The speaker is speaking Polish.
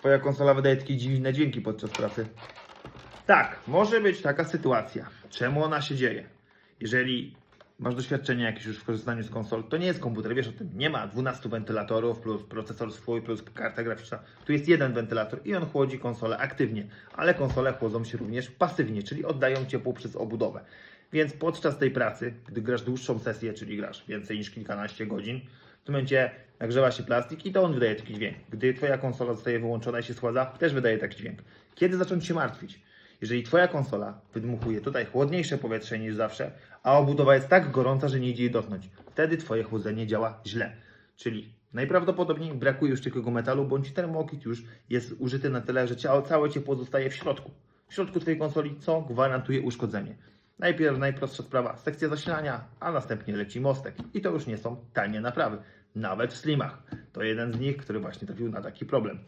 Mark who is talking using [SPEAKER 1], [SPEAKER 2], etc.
[SPEAKER 1] Twoja konsola wydaje takie dziwne dźwięki podczas pracy. Tak, może być taka sytuacja. Czemu ona się dzieje? Jeżeli masz doświadczenie jakieś już w korzystaniu z konsol, to nie jest komputer, wiesz o tym. Nie ma 12 wentylatorów plus procesor swój plus karta graficzna. Tu jest jeden wentylator i on chłodzi konsolę aktywnie, ale konsole chłodzą się również pasywnie, czyli oddają ciepło przez obudowę. Więc podczas tej pracy, gdy grasz dłuższą sesję, czyli grasz więcej niż kilkanaście godzin, w tym momencie nagrzewa się plastik i to on wydaje taki dźwięk. Gdy Twoja konsola zostaje wyłączona i się schładza, też wydaje taki dźwięk. Kiedy zacząć się martwić? Jeżeli Twoja konsola wydmuchuje tutaj chłodniejsze powietrze niż zawsze, a obudowa jest tak gorąca, że nie idzie jej dotknąć, wtedy Twoje chłodzenie działa źle. Czyli najprawdopodobniej brakuje już takiego metalu, bądź termokit już jest użyty na tyle, że całe ciepło zostaje w środku. W środku Twojej konsoli, co gwarantuje uszkodzenie. Najpierw najprostsza sprawa, sekcja zasilania, a następnie leci mostek. I to już nie są tanie naprawy, nawet w slimach. To jeden z nich, który właśnie trafił na taki problem.